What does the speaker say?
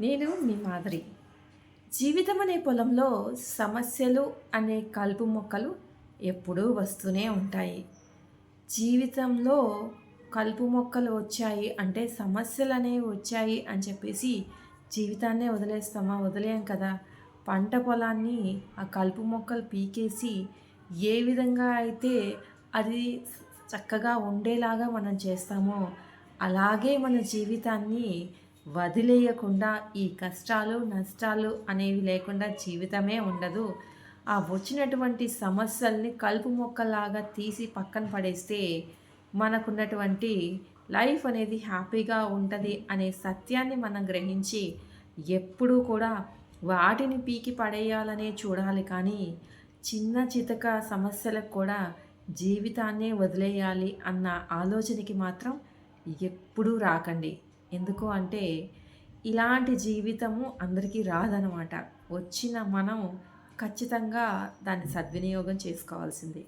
నేను మీ మాదిరి జీవితం అనే పొలంలో సమస్యలు అనే కలుపు మొక్కలు ఎప్పుడూ వస్తూనే ఉంటాయి. జీవితంలో కలుపు మొక్కలు వచ్చాయి అంటే సమస్యలు అనేవి వచ్చాయి అని చెప్పేసి జీవితాన్నే వదిలేస్తామా? వదిలేం కదా. పంట పొలాన్ని ఆ కలుపు మొక్కలు పీకేసి ఏ విధంగా అయితే అది చక్కగా ఉండేలాగా మనం చేస్తామో అలాగే మన జీవితాన్ని వదిలేయకుండా ఈ కష్టాలు నష్టాలు అనేవి లేకుండా జీవితమే ఉండదు. ఆ వచ్చినటువంటి సమస్యల్ని కలుపు మొక్కలాగా తీసి పక్కన పడేస్తే మనకున్నటువంటి లైఫ్ అనేది హ్యాపీగా ఉంటుంది అనే సత్యాన్ని మనం గ్రహించి ఎప్పుడూ కూడా వాటిని పీకి పడేయాలనే చూడాలి. కానీ చిన్న చితక సమస్యలకు కూడా జీవితాన్నే వదిలేయాలి అన్న ఆలోచనకి మాత్రం ఎప్పుడూ రాకండి. ఎందుకు అంటే ఇలాంటి జీవితము అందరికీ రాదనమాట వచ్చిన మనం ఖచ్చితంగా దాన్ని సద్వినియోగం చేసుకోవాల్సిందే.